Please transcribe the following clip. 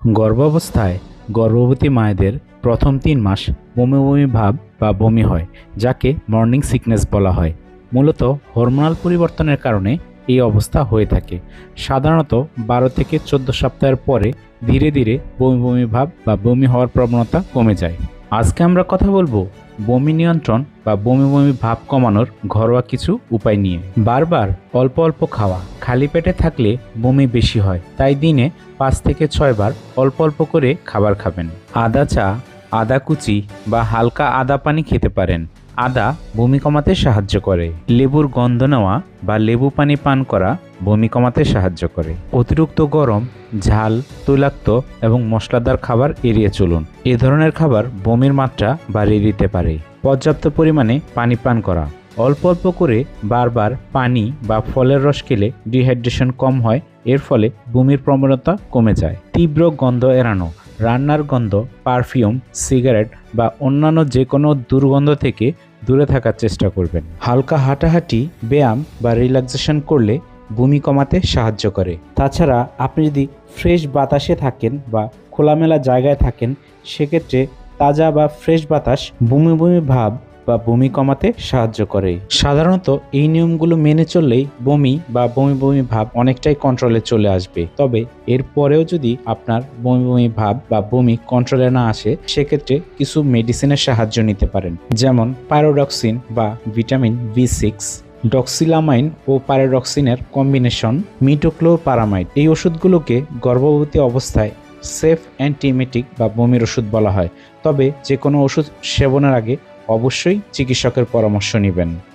গর্ভাবস্থায় গর্ভবতী মায়েদের প্রথম তিন মাস বমি বমি ভাব বা বমি হয়, যাকে মর্নিং সিকনেস বলা হয়। মূলত হরমোনাল পরিবর্তনের কারণে এই অবস্থা হয়ে থাকে। সাধারণত বারো থেকে চোদ্দ সপ্তাহের পরে ধীরে ধীরে বমি বমি ভাব বা বমি হওয়ার প্রবণতা কমে যায়। আজকে আমরা কথা বলব বমি নিয়ন্ত্রণ বা বমি বমি ভাব কমানোর ঘরোয়া কিছু উপায় নিয়ে। বারবার অল্প অল্প খাওয়া, খালি পেটে থাকলে বমি বেশি হয়, তাই দিনে পাঁচ থেকে ছয়বার অল্প অল্প করে খাবার খাবেন। আদা চা, আদা কুচি বা হালকা আদা পানি খেতে পারেন। আদা বমি কমাতে সাহায্য করে। লেবুর গন্ধ নেওয়া বা লেবু পানি পান করা বমি কমাতে সাহায্য করে। অতিরিক্ত গরম, ঝাল, তৈলাক্ত এবং মশলাদার খাবার এড়িয়ে চলুন। এ ধরনের খাবার বমির মাত্রা বাড়িয়ে দিতে পারে। পর্যাপ্ত পরিমাণে পানি পান করা। অল্প অল্প করে বারবার পানি বা ফলের রস খেলে ডিহাইড্রেশন কম হয়, এর ফলে বমির প্রবণতা কমে যায়। তীব্র গন্ধ এড়ানো, রান্নার গন্ধ, পারফিউম, সিগারেট বা অন্যান্য যে কোনো দুর্গন্ধ থেকে দূরে থাকার চেষ্টা করবেন। হালকা হাঁটাহাঁটি, ব্যায়াম বা রিল্যাক্সেশন করলে বমি কমাতে সাহায্য করে। তাছাড়া আপনি যদি ফ্রেশ বাতাসে থাকেন বা খোলামেলা জায়গায় থাকেন, সেক্ষেত্রে তাজা বা ফ্রেশ বাতাস বমি বমি ভাব বা বমি কমাতে সাহায্য করে। সাধারণত এই নিয়মগুলো মেনে চললেই বমি বা বমি বমি ভাব অনেকটাই কন্ট্রোলে চলে আসবে। তবে এর পরেও যদি আপনার বমি বমি ভাব বা বমি কন্ট্রোলে না আসে, সেক্ষেত্রে কিছু মেডিসিনের সাহায্য নিতে পারেন। যেমন পাইরোডক্সিন বা ভিটামিন বি সিক্স ডক্সিলামাইন ও প্যারাডক্সিনের কম্বিনেশন মিটোক্লোপারামাইড এই ওষুধগুলোকে গর্ভবতী অবস্থায় সেফ অ্যান্টিমেটিক বা বমির ওষুধ বলা হয়। তবে যে কোনো ওষুধ সেবনের আগে অবশ্যই চিকিৎসকের পরামর্শ নেবেন।